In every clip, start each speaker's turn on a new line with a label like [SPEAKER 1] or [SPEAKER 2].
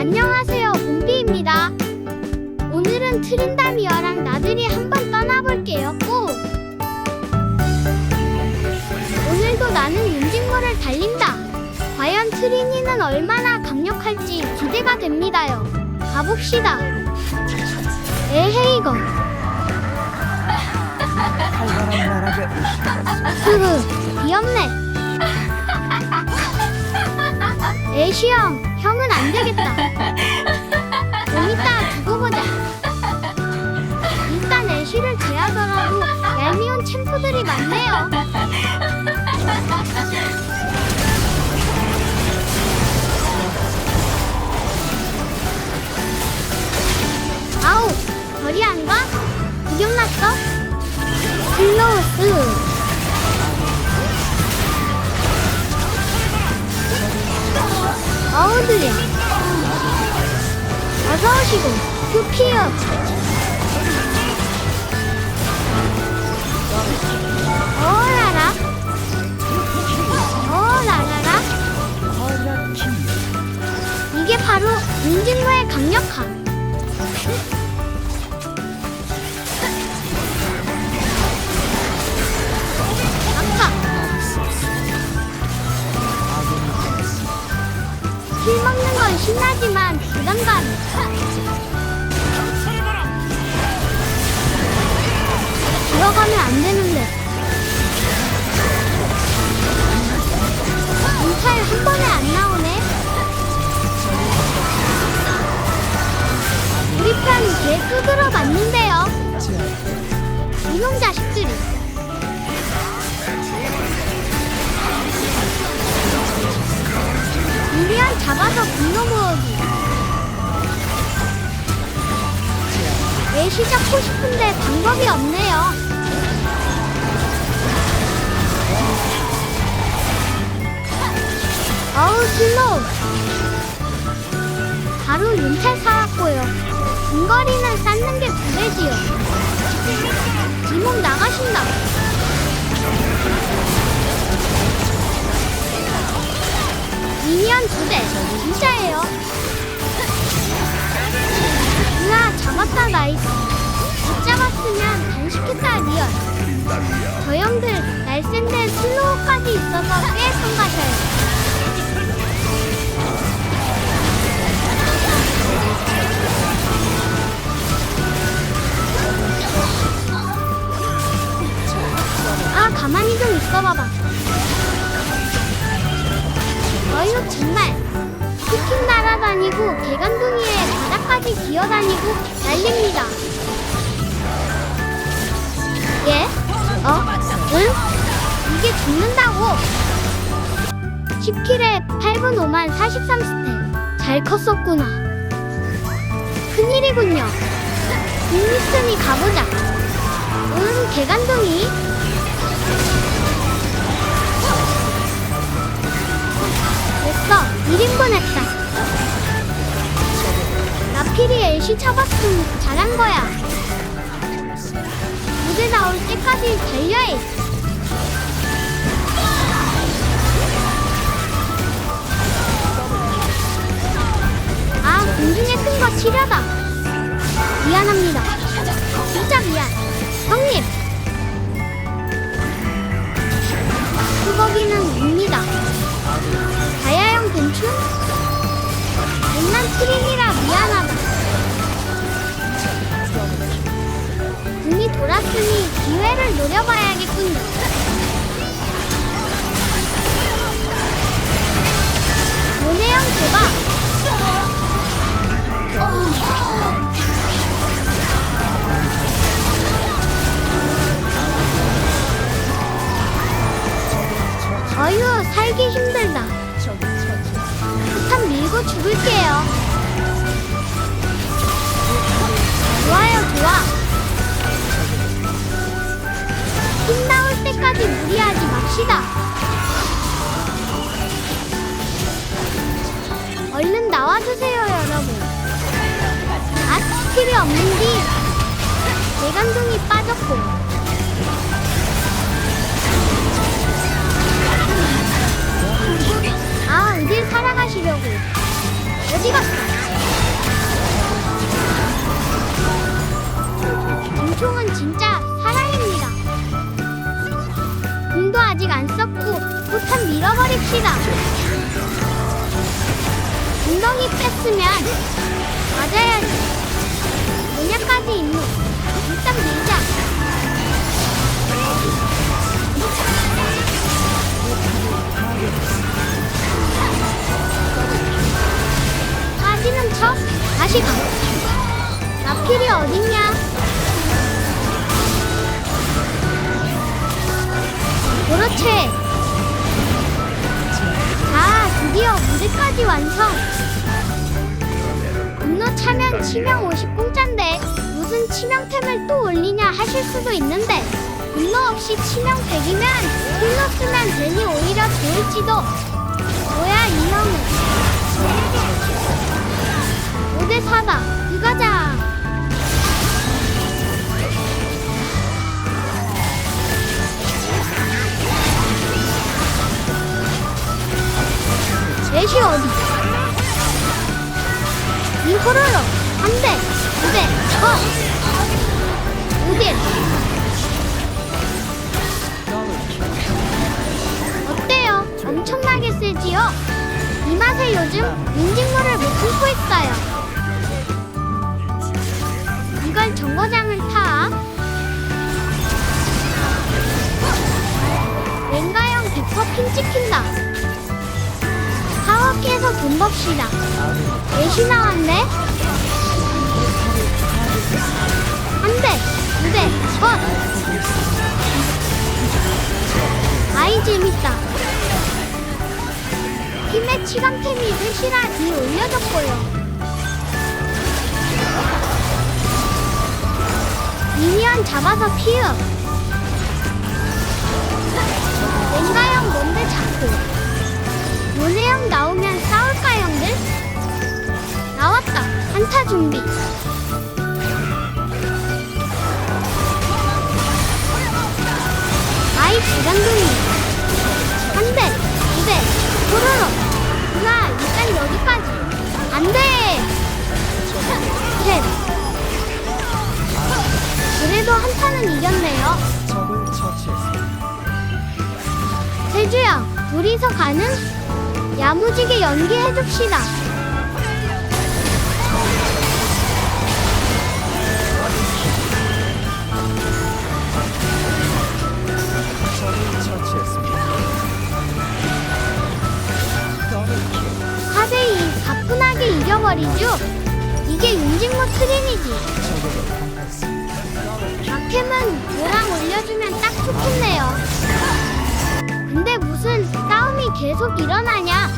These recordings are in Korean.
[SPEAKER 1] 안녕하세요, 봄비입니다. 오늘은 트린다미어랑 나들이 한번 떠나볼게요, 꼭! 오늘도 나는 윤진모를 달린다. 과연 트린이는 얼마나 강력할지 기대가 됩니다요. 가봅시다. 에헤이 이거.
[SPEAKER 2] 활발한 나락에
[SPEAKER 1] 흐흐, 귀엽네. 애쉬 형, 안 되겠다. 좀 이따 두고 보자. 일단 애쉬를 제하더라도 얄미운 챔프들이 많네요. 아우, 저리 안 가? 구경 났어? 클로스. 어우들이야. 어서 오시고, 큐피요. 어라라. 어라라라. 이게 바로 윤진모의 강력함. 신나지만 부담감. 들어가면 안 되는데. 문탈 한 번에 안 나오네. 우리 편개 두드러 맞는데요. 이놈 자식 잡아서 분노 모으기. 애시 잡고 싶은데 방법이 없네요. 어우 슬로우. 바로 윤탈 사왔고요. 중거리는 쌓는 게 부대지요. 이몸 나가신다. 미니언 두 대, 진짜예요. 으아, 잡았다, 나이스. 못 잡았으면 단식했다, 리얼. 저 형들, 날쌘데 슬로우까지 있어서 꽤 성가셔요. 아, 가만히 좀 있어봐봐. 어휴, 정말. 치킨 날아다니고 개간둥이에 바닥까지 기어다니고 난립니다. 예? 어? 응? 이게 죽는다고! 10킬에 8분 5만 43스택. 잘 컸었구나. 큰일이군요. 빅미스니 가보자. 응, 개간둥이. 됐어. 1인분 했다. 나필이 엘시 잡았음 잘한 거야. 무대 나올 때까지 달려해. 아, 공중에 큰거 치려다. 미안합니다. 진짜 미안. 형님. 기회를 노려봐야겠군요. 없는지 내 감정이 빠졌고 아 어딜 살아가시려고. 어디 갔어? 김총은 진짜 사랑입니다. 공도 아직 안 썼고 포탄 밀어버립시다. 엉덩이 뺐으면 맞아야지. 뭐냐까지 임무. 일단 밀자. 빠지는 척 다시 가. 나필이 어딨냐? 그렇지. 자, 드디어 무대까지 완성. 차면 치명 50 공짜인데 무슨 치명템을 또 올리냐 하실 수도 있는데 분노 없이 치명 100이면 힐러 쓰면 되니 오히려 좋을지도. 뭐야 이 형은. 5대 4다. 이가자. 넷이 어디? 이 호로로 한 대, 두 대, 어! 우딜 어때요? 엄청나게 세지요? 이 맛에 요즘 인증물을 못 품고 있어요. 이걸 정거장을 타. 랭가형 100%핀 찍힌다. 사업기에서 돈 법시다. 넷이 나왔네? 한 대, 두 대, 컷! 아이 재밌다. 팀의 치감템이 셋이라 이 올려줬고요. 미니언 잡아서 피읍. 요네형 나오면 싸울까 형들? 나왔다. 한타 준비. 아이 부장둥이 한대 두대 도로로 누나 일단 여기까지. 안돼. 셋. 그래도 한타는 이겼네요.
[SPEAKER 2] 적을 처치했습니다.
[SPEAKER 1] 세주야 둘이서 가는? 야무지게 연기해줍시다 4대2 가뿐하게 이겨버리죠 이게
[SPEAKER 2] 적에게 당했습니다.
[SPEAKER 1] 막템은 뭐랑 올려주면 딱 좋겠네요. 근데 무슨 계속 일어나냐?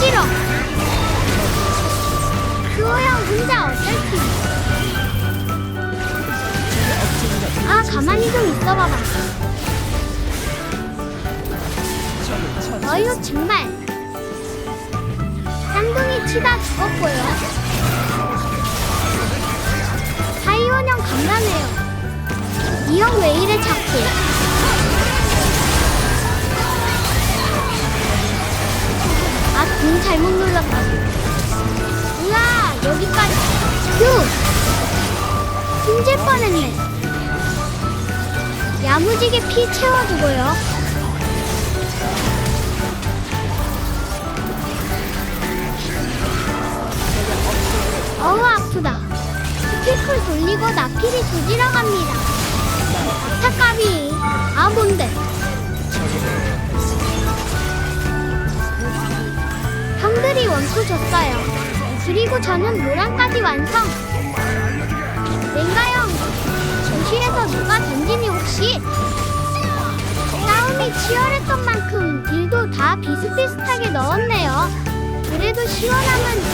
[SPEAKER 1] 싫어. 수호형 혼자 어쩔지? 아 가만히 좀 있어봐봐. 어휴 정말. 쌍둥이 치다 죽었고요. 사이원형 간단해요. 이 형 왜 이래 자꾸? 아, 등 잘못 눌렀다. 우와, 여기까지. 휴! 힘질 뻔했네. 야무지게 피 채워주고요. 어우, 아프다. 스피클 돌리고 나필이 조지러 갑니다. 아타까비. 아, 뭔데? 형들이 원투 줬어요. 그리고 저는 노랑까지 완성. 랭가형, 조실에서 누가 던지니 혹시? 싸움이 치열했던 만큼 딜도 다 비슷비슷하게 넣었네요. 그래도 시원함은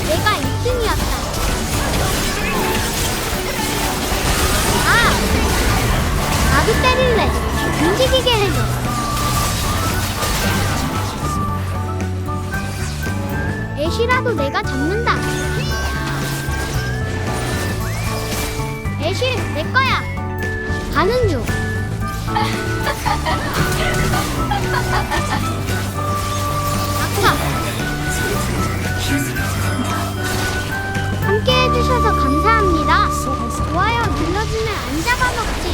[SPEAKER 1] 튀기게 해줘. 애쉬라도 내가 잡는다. 애쉬, 내 거야. 가는 중. 함께 해주셔서 감사합니다. 좋아요 눌러주면 안 잡아먹죠.